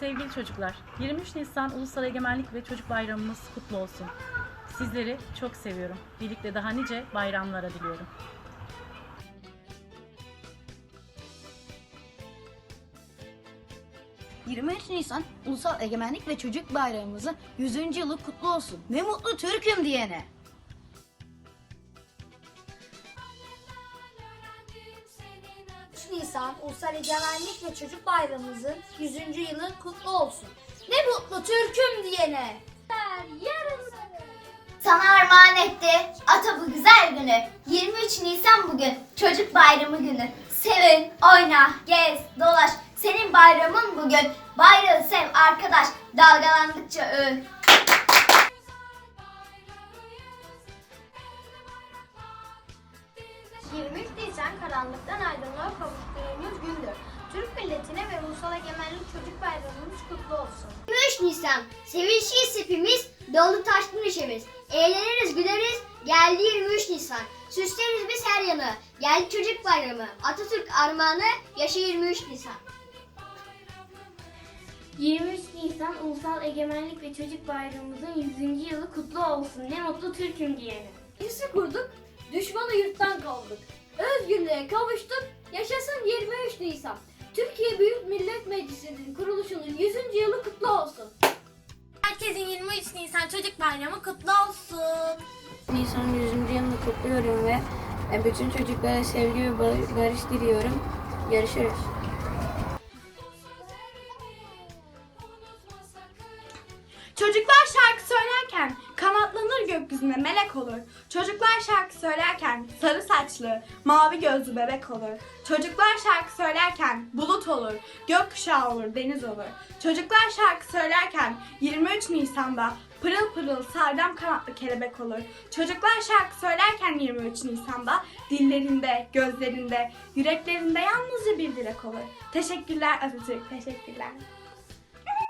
Sevgili çocuklar, 23 Nisan Ulusal Egemenlik ve Çocuk Bayramımız kutlu olsun. Sizleri çok seviyorum. Birlikte daha nice bayramlara diliyorum. Hı. 23 Nisan Ulusal Egemenlik ve Çocuk Bayramımızın 100. yılı kutlu olsun. Ne mutlu Türk'üm diyene. 3 Nisan Ulusal Egemenlik ve Çocuk Bayramımızın 100. yılı kutlu olsun. Ne mutlu Türk'üm diyene. Yarın Sana armağan etti ata bu güzel günü. 23 Nisan bugün çocuk bayramı günü. Sevin, oyna, gez, dolaş. Senin bayramın bugün. Bayrağı sev arkadaş. Dalgalandıkça öv. Nisan karanlıktan aydınlığa kavuştuğumuz gündür. Türk milletine ve Ulusal Egemenlik Çocuk Bayramımız kutlu olsun. 23 Nisan sevinçliyiz hepimiz. Dolu taşlı neşemiz. Eğleniriz, güleriz. Geldi 23 Nisan. Süsleriz biz her yanı. Geldi çocuk bayramı. Atatürk armağanı. Yaşa 23 Nisan. 23 Nisan Ulusal Egemenlik ve Çocuk Bayramımızın 100. yılı kutlu olsun. Ne mutlu Türk'üm diyene. Birisi kurduk, düşmanı yurttan kovduk. Özgürlüğe kavuştuk, yaşasın 23 Nisan. Türkiye Büyük Millet Meclisi'nin kuruluşunun 100. yılı kutlu olsun. Herkesin 23 Nisan Çocuk Bayramı kutlu olsun. Nisan 100. yılını kutluyorum ve e, bütün çocuklara sevgi ve barış- barış diliyorum. Görüşürüz. Çocuklar şarkı söylerken gökyüzüne melek olur. Çocuklar şarkı söylerken sarı saçlı, mavi gözlü bebek olur. Çocuklar şarkı söylerken bulut olur, gökkuşağı olur, deniz olur. Çocuklar şarkı söylerken 23 Nisan'da pırıl pırıl sardam kanatlı kelebek olur. Çocuklar şarkı söylerken 23 Nisan'da dillerinde, gözlerinde, yüreklerinde yalnızca bir dilek olur. Teşekkürler Atatürk, teşekkürler.